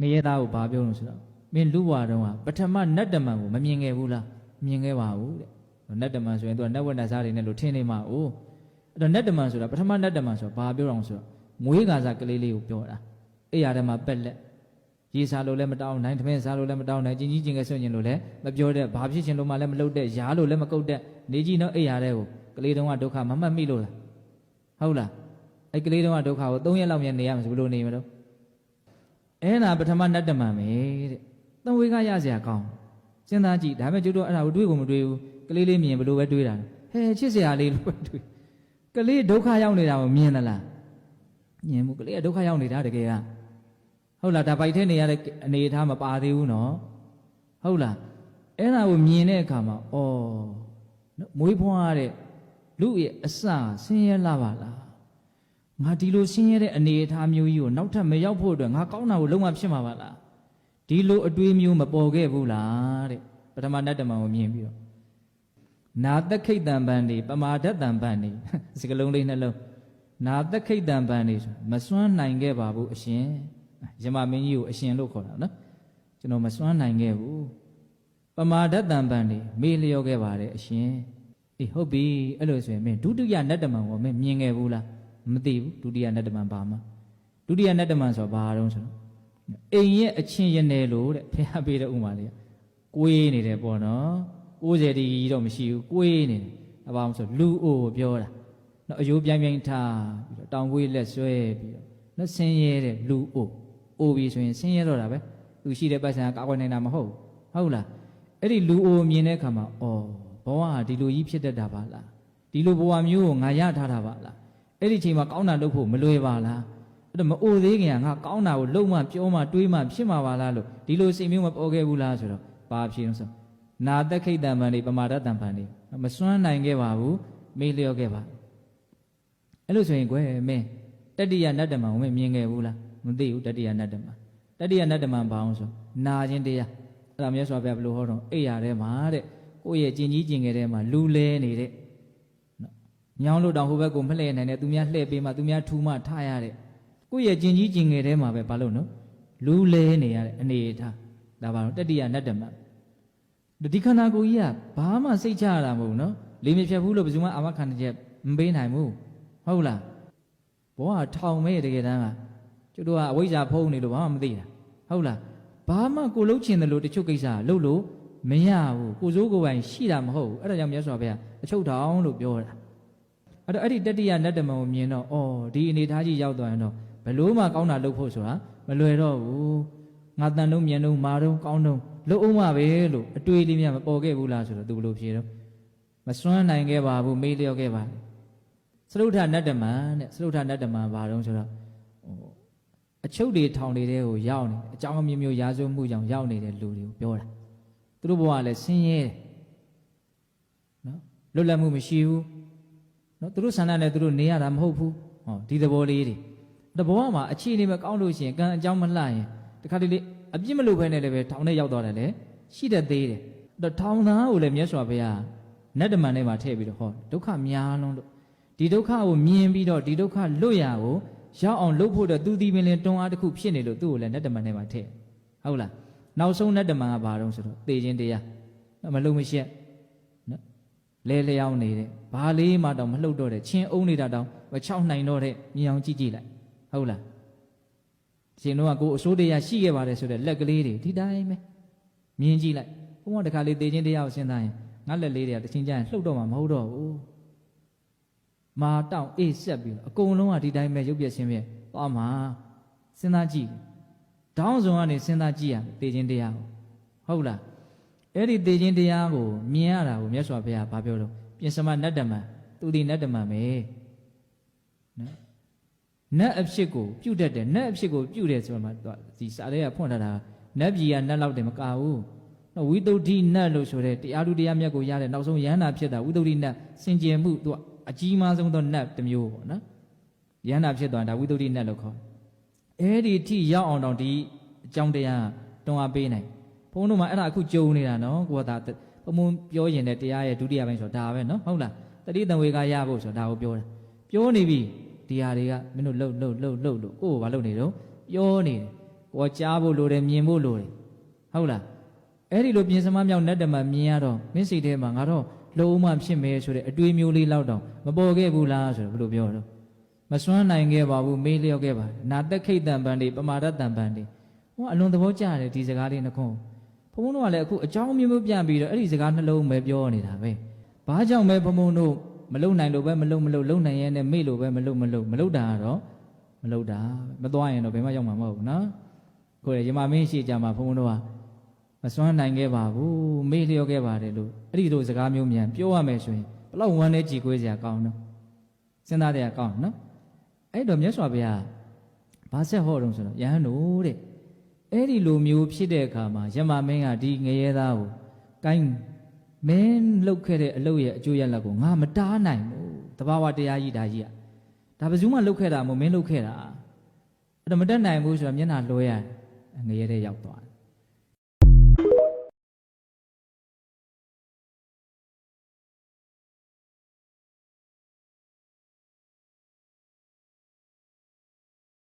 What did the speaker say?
ငရဲသားကိုဘာပြောလို့ဆိုတော့မင်းလူဘွားတုန်းကပထမနတ်တမန်ကိုမမြင်ခဲ့ဘူးလားမြင်ခဲ့ပါဘူးတဲ့နတ်တမန်ဆိုရင်သူကနတ်ဝတ်နတ်စားတွေနဲ့လို့ထင်နေမှာ哦အဲ့တော့နတ်တမန်ဆိုတာပထမနတ်တမန်ဆိုတာဘာပြောတော့ဆိုတော့မွေးကာစားကလေးလေးကိုပြောတာအဲ့ရတဲ့မှာပက်လက်ရေစားလို့လည်းမတောင်းနိုင်သမင်းစားလို့လည်းမတောင်းနိုင်ချင်းကြီးချင်းကဆွညင်လို့လည်းမပြောတဲ့ဘာဖြစ်ချင်လို့မှလည်းမလုပ်တဲ့ရားလို့လည်းမကုတ်တဲ့နေကြီးတော့အဲ့ရတဲ့ကိုကလေးတုန်းကဒုက္ခမမှတ်မိလို့လားဟုတ်လားအဲ့ကလေးတုန်းကဒုက္ခကို3ရက်လောက်မြန်နေရမှာဆိုဘယ်လိုနေမလို့ အဲ့ဒါပထမနတ်တမန်ပဲတဲ့။သံဝေကရစရာကောင်း။စဉ်းစားကြည့်ဒါပေမဲ့ကျတို့အဲ့ဒါကိုတွေးကိုမတွေးဘူး။ကလေးလေးမြင်ဘလို့ပဲတွေးတာ။ဟဲချစ်စရာလေးလို့ပဲတွေး။ကလေးဒုက္ခရောက်နေတာကိုမြင်သလား။မြင်မှုကလေးကဒုက္ခရောက်နေတာတကယ်ကဟုတ်လားဒါပိုက်ထဲနေရတဲ့အနေအထားမပါသေးဘူးနော်။ဟုတ်လား။အဲ့ဒါကိုမြင်တဲ့အခါမှာအော်မွေးဖွားတဲ့လူရဲ့အစဆင်းရဲလာပါလား ငါဒီလိုဆင်းရဲတဲ့အနေအထားမျိုးကြီးကိုနောက်ထပ်မရောက်ဖို့အတွက်ငါကောင်းတာကိုလုံးဝဖြစ်မှာပါလားဒီလိုအတွေးမျိုးမပေါ်ခဲ့ဘူးလားတဲ့ပထမနတ်တမန်ကိုမြင်ပြီးတော့နာသက်ခိတ်တံပန်နေပမာဒတ်တံပန်နေစကလုံးလေးနှလုံးနာသက်ခိတ်တံပန်နေဆိုမစွမ်းနိုင်ခဲ့ပါဘူးအရှင်ယမမင်းကြီးကိုအရှင်လို့ခေါ်တာနော်ကျွန်တော်မစွမ်းနိုင်ခဲ့ဘူးပမာဒတ်တံပန်နေမေးလျော့ခဲ့ပါတယ်အရှင်အေးဟုတ်ပြီအဲ့လိုဆိုရင်မင်းဒုတိယနတ်တမန်ကိုမင်းမြင်ခဲ့ဘူးလား မသိဘူးဒုတိယနတ်တမန်ပါမှာဒုတိယနတ်တမန်ဆိုဘာတုံးဆိုတော့အိမ်ရဲ့အချင်းရနယ်လို့တဲ့ဖះပေးတဲ့ဥမာလေးကိုွေးနေတယ်ပေါ့နော်60ဒီကြီးတော့မရှိဘူးကိုွေးနေတယ်အပါမဆိုလူအိုပြောတာနော်အယိုးပြိုင်ပြိုင်ထားပြီးတော့တောင်ကွေးလက်ဆွဲပြီးတော့နော်ဆင်းရဲတဲ့လူအိုအိုပြီးဆိုရင်ဆင်းရဲတော့တာပဲသူရှိတဲ့ပတ်စံကာကွယ်နိုင်တာမဟုတ်ဟုတ်လားအဲ့ဒီလူအိုမြင်တဲ့အခါမှာအော်ဘဝဟာဒီလိုကြီးဖြစ်တတ်တာပါလားဒီလိုဘဝမျိုးကိုငါရထားတာပါလား အဲ့ဒီချိန်မှာကောင်းတာလုပ်ဖို့မလွယ်ပါလားအဲ့တော့မအိုသေးခင်ကငါကောင်းတာကိုလုံးမပြောမှတွေးမှဖြစ်မှာပါလားလို့ဒီလိုစိတ်မျိုးမပေါ်ခဲ့ဘူးလားဆိုတော့ဘာဖြစ်လို့ဆိုနာသက်ခိတ်တံပန်နေပမာဒတံပန်နေမစွမ်းနိုင်ခဲ့ပါဘူးမေးလျော့ခဲ့ပါအဲ့လိုဆိုရင်ကွယ်မင်းတတိယနတ်တမန်ကိုမင်းမြင်ခဲ့ဘူးလားမသိဘူးတတိယနတ်တမန်တတိယနတ်တမန်ဘာအောင်ဆိုနာခြင်းတရားအဲ့ဒါမြတ်စွာဘုရားဘယ်လိုဟောတော့အိယာထဲမှာတဲ့ကိုယ့်ရဲ့ကျင်ကြီးကျင်ငယ်ထဲမှာလူလဲနေတဲ့ ညောင်းလို့တောင်ဟိုဘက်ကိုမလှည့်နိုင်တဲ့သူများလှည့်ပေးမှသူများထူမှထားရတဲ့ကိုယ့်ရဲ့ကျင်ကြီးကျင်ငယ်ထဲမှာပဲဘာလို့နော်လူလဲနေရတဲ့အနေအထားဒါပါတော့တတိယနတ်တမဒီခန္ဓာကိုယ်ကြီးကဘာမှစိတ်ချရတာမဟုတ်ဘူးနော်လေမဖြတ်ဘူးလို့ဘယ်သူမှအာမခံချက်မပေးနိုင်ဘူးဟုတ်လားဘောကထောင်မဲ့တကယ်တမ်းကကျွတ်တို့ကအဝိဇ္ဇာဖုံးနေလို့ဘာမှမသိတာဟုတ်လားဘာမှကိုလှုပ်ချင်တယ်လို့တချို့ကိစ္စလှုပ်လို့မရဘူးကိုစိုးကိုယ်ပိုင်ရှိတာမဟုတ်ဘူးအဲ့ဒါကြောင့်မြတ်စွာဘုရားအချုပ်ထောင်လို့ပြောတာ အဲ့တော့အဲ့ဒီတတိယနတ်တမန်ကိုမြင်တော့အော်ဒီအနေထားကြီးရောက်သွားရင်တော့ဘလို့မှကောင်းတာလုပ်ဖို့ဆိုတာမလွယ်တော့ဘူးငါတန်လုံးမြင်လုံးမာတော့ကောင်းတော့လုပ်အောင်ပါပဲလို့အတွေ့အလေးများမပေါ်ခဲ့ဘူးလားဆိုတော့သူဘလို့ဖြေတော့မစွမ်းနိုင်ခဲ့ပါဘူးမေးလျော့ခဲ့ပါစရုထနတ်တမန်တဲ့စရုထနတ်တမန်ဘာတော့ဆိုတော့ဟိုအချုပ်တွေထောင်တွေတဲကိုရောက်နေအကြောင်းအမျိုးမျိုးရာဇဝမှုကြောင့်ရောက်နေတဲ့လူတွေကိုပြောတာသူတို့ဘဝကလည်းဆင်းရဲတယ်နော်လွတ်လပ်မှုမရှိဘူး နော်သူတို့ဆန္ဒနဲ့သူတို့နေရတာမဟုတ်ဘူးဟောဒီသဘောလေးတွေတဘောမှာအခြေအနေမကောင်းလို့ရှိရင်ကံအကြောင်းမလှရင်တခါတလေအပြစ်မလုပ်ဘဲနဲ့လည်းပဲထောင်ထဲရောက်သွားတယ်လေရှိတတ်သေးတယ်အဲ့တော့ထောင်သားကိုလည်းမြတ်စွာဘုရားနတ်တမန်ထဲမှာထည့်ပြီးတော့ဟောဒုက္ခများလုံးလို့ဒီဒုက္ခကိုမြင်ပြီးတော့ဒီဒုက္ခလွတ်ရကိုရောက်အောင်လုပ်ဖို့တော့သူဒီပင်လင်တွန်းအားတစ်ခုဖြစ်နေလို့သူ့ကိုလည်းနတ်တမန်ထဲမှာထည့်ဟုတ်လားနောက်ဆုံးနတ်တမန်ကဘာတော့ဆိုတော့သေခြင်းတရားမလုံမရှက်နော် လဲလျောင်းနေတဲ့ဘာလေးမှတော့မလှုပ်တော့တဲ့ချင်းအုံနေတာတောင်မချောက်နိုင်တော့တဲ့မြင်အောင်ကြည့်ကြည့်လိုက်ဟုတ်လားရှင်တို့ကကိုအစိုးတရားရှိခဲ့ပါတယ်ဆိုတဲ့လက်ကလေးတွေဒီတိုင်းပဲမြင်ကြည့်လိုက်ဘုံကတခါလေးသေခြင်းတရားကိုစဉ်းစားရင်ငါလက်လေးတွေကတစ်ချင်းကျရင်လှုပ်တော့မှမဟုတ်တော့ဘူးမာတောင့်အေးဆက်ပြီးတော့အကုန်လုံးကဒီတိုင်းပဲရုပ်ပြက်ခြင်းပဲသွားမှာစဉ်းစားကြည့်ဒေါင်းစုံကနေစဉ်းစားကြည့်ရမယ်သေခြင်းတရားကိုဟုတ်လား အဲ့ဒီသေခြင်းတရားကိုမြင်ရတာကိုမြတ်စွာဘုရားဗာပြောတော့ပြင်စမနတ်တမန်သူဒီနတ်တမန်ပဲနော်နတ်အဖြစ်ကိုပြုတ်တတ်တယ်နတ်အဖြစ်ကိုပြုတ်တယ်ဆိုတော့မှသူဒီစာလေးကဖွင့်ထားတာနတ်ပြည်ကနတ်လောက်တယ်မကဘူးနော်ဝိသုဒ္ဓိနတ်လို့ဆိုတဲ့တရားလူတရားမြတ်ကိုရတဲ့နောက်ဆုံးယန္တာဖြစ်တာဝိသုဒ္ဓိနတ်စင်ကြယ်မှုသူကအကြီးမားဆုံးသောနတ်တစ်မျိုးပေါ့နော်ယန္တာဖြစ်သွားတာဝိသုဒ္ဓိနတ်လို့ခေါ်တယ်အဲ့ဒီအထိရောက်အောင်တော့ဒီအကြောင်းတရားတွန်းအားပေးနိုင်ဘု န်းတို့မှာအဲ့ဒါအခုကြုံနေတာနော်ကိုကသာပမုံပြောရင်တဲ့တရားရဲ့ဒုတိယပိုင်းဆိုတာဒါပဲနော်ဟုတ်လားတတိတံဝေကရဖို့ဆိုတာဒါကိုပြောတာပြောနေပြီဒီဟာတွေကမင်းတို့လှုပ်လှုပ်လှုပ်လှုပ်လို့ကိုယ်ကဘာလှုပ်နေတော့ပြောနေတယ်ကိုယ်ကြားဖို့လိုတယ်မြင်ဖို့လိုတယ်ဟုတ်လားအဲ့ဒီလိုပြင်စမမြောက်နတ်တမမြင်ရတော့မင်းစိတ်ထဲမှာငါတော့လုံးဝဖြစ်မယ်ဆိုတဲ့အတွေးမျိုးလေးလောက်တော့မပေါ်ခဲ့ဘူးလားဆိုတော့ဘယ်လိုပြောတော့မစွမ်းနိုင်ခဲ့ပါဘူးမေးလျော့ခဲ့ပါနာတက်ခိတ်တံပန်တွေပမာဒတံပန်တွေဟောအလွန်သဘောကျတယ်ဒီစကားလေးနှခု ဘုံဘုံတို့ကလည်းအခုအကြောင်းမျိုးမျိုးပြန်ပြီးတော့အဲ့ဒီစကားနှလုံးပဲပြောနေတာပဲဘာကြောင့်ပဲဘုံဘုံတို့မလုံနိုင်လို့ပဲမလုံမလုံလုံနိုင်ရဲ့နဲ့မေ့လို့ပဲမလုံမလုံမလုံတာကတော့မလုပ်တာမသွားရင်တော့ဘယ်မှရောက်မှာမဟုတ်ဘူးနော်ကိုယ်ရမမင်းရှိကြမှာဘုန်းဘုန်းတို့ကမစွမ်းနိုင်ခဲ့ပါဘူးမေ့လျော့ခဲ့ပါတယ်လို့အဲ့ဒီလိုစကားမျိုးမြန်ပြောရမယ်ဆိုရင်ဘလောက်ဝမ်းနဲ့ကြည်ကွေးစရာကောင်းနော်စဉ်းစားတဲ့အကောင်းနော်အဲ့တော့မြတ်စွာဘုရားဘာဆက်ဟောတော့ဆိုတော့ယဟန်တို့တဲ့ အဲ့ဒီလိုမျိုးဖြစ်တဲ့အခါမှာယမမင်းကဒီငရဲသားကိုကိုင်းမင်းလှုပ်ခဲ့တဲ့အလုပ်ရဲ့အကျိုးရလဒ်ကိုငါမတားနိုင်ဘူးတဘာဝတရားကြီးဒါကြီးอ่ะဒါဘယ်သူမှလုတ်ခဲ့တာမဟုတ်မင်းလုတ်ခဲ့တာအဲ့တော့မတက်နိုင်ဘူးဆိုတော့မျက်နှာလွှဲရတယ်ငရဲတဲ့ရောက်သွားတယ်